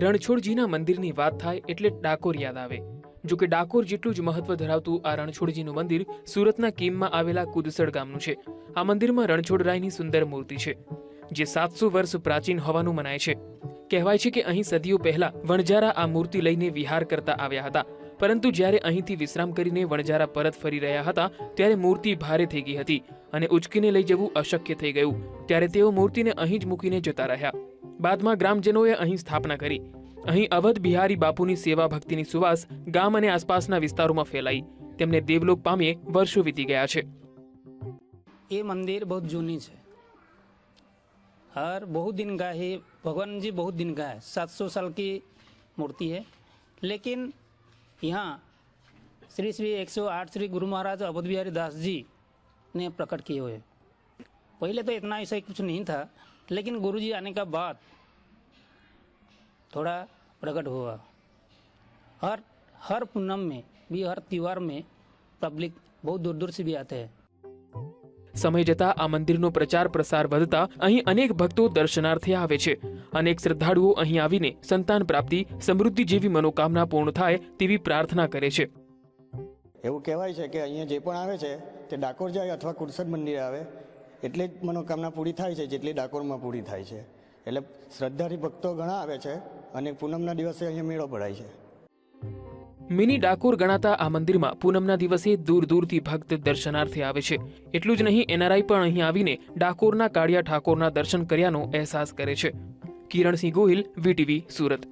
રણછોડજીના મંદિરની વાત થાય એટલે ડાકોર યાદ આવે. જો કે ડાકોર જેટલું જ મહત્વ ધરાવતું આ રણછોડજીનું મંદિર સુરતના કીમમાં આવેલા કુદસડ ગામનું છે. આ મંદિરમાં રણછોડરાયની સુંદર મૂર્તિ છે, જે સાતસો વર્ષ પ્રાચીન હોવાનું મનાય છે. કહેવાય છે કે અહીં સદીઓ પહેલા વણજારા આ મૂર્તિ લઈને વિહાર કરતા આવ્યા હતા. પરંતુ જ્યારે અહીંથી વિશ્રામ કરીને વણજારા પરત ફરી રહ્યા હતા, ત્યારે મૂર્તિ ભારે થઈ ગઈ હતી અને ઉચકીને લઈ જવું અશક્ય થઈ ગયું. ત્યારે તેઓ મૂર્તિને અહીં જ મૂકીને જતા રહ્યા. બાદમાં ગ્રામજનોએ અહીં સ્થાપના કરી અહીં અવધ બિહારી બાપુની સેવા ભક્તિની સુવાસ ગામ અને આસપાસના વિસ્તારોમાં ફેલાઈ તેમને દેવલોક પામીએ વર્ષો વીતી ગયા છે ये मंदिर बहुत जूनी है और बहुत दिन का है भगवान जी बहुत दिन का है सात सौ साल की मूर्ति है लेकिन यहाँ श्री श्री एक सौ आठ श्री गुरु महाराज अवध बिहारी दास जी ने प्रकट किए हुए पहले तो इतना ऐसा कुछ नहीं था लेकिन गुरु जी आने का बाद थोड़ा प्रकट हुआ हर हर पूनम में भी हर त्यौहार में पब्लिक बहुत दूर दूर से भी आते हैं સમય જતા આ મંદિરનો પ્રચાર પ્રસાર વધતા અહીં અનેક ભક્તો દર્શનાર્થે આવે છે અનેક શ્રદ્ધાળુઓ અહીં આવીને સંતાન પ્રાપ્તિ સમૃદ્ધિ જેવી મનોકામના પૂર્ણ થાય તેવી પ્રાર્થના કરે છે એવું કહેવાય છે કે અહીંયા જે પણ આવે છે તે ડાકોર જાય અથવા કુરસદ મંદિરે આવે એટલે જ મનોકામના પૂરી થાય છે, જેટલી ડાકોરમાં પૂરી થાય છે. એટલે શ્રદ્ધાથી ભક્તો ઘણા આવે છે અને પૂનમના દિવસે અહીંયા મેળો ભરાય છે. મિની ડાકોર ગણાતા આ મંદિરમાં પૂનમના દિવસે દૂર દૂરથી ભક્ત દર્શનાર્થે આવે છે. એટલું જ નહીં, એનઆરઆઈ પણ અહીં આવીને ડાકોરના કાળિયા ઠાકોરના દર્શન કર્યાનો અહેસાસ કરે છે. કિરણસિંહ ગોહિલ, વીટીવી, સુરત.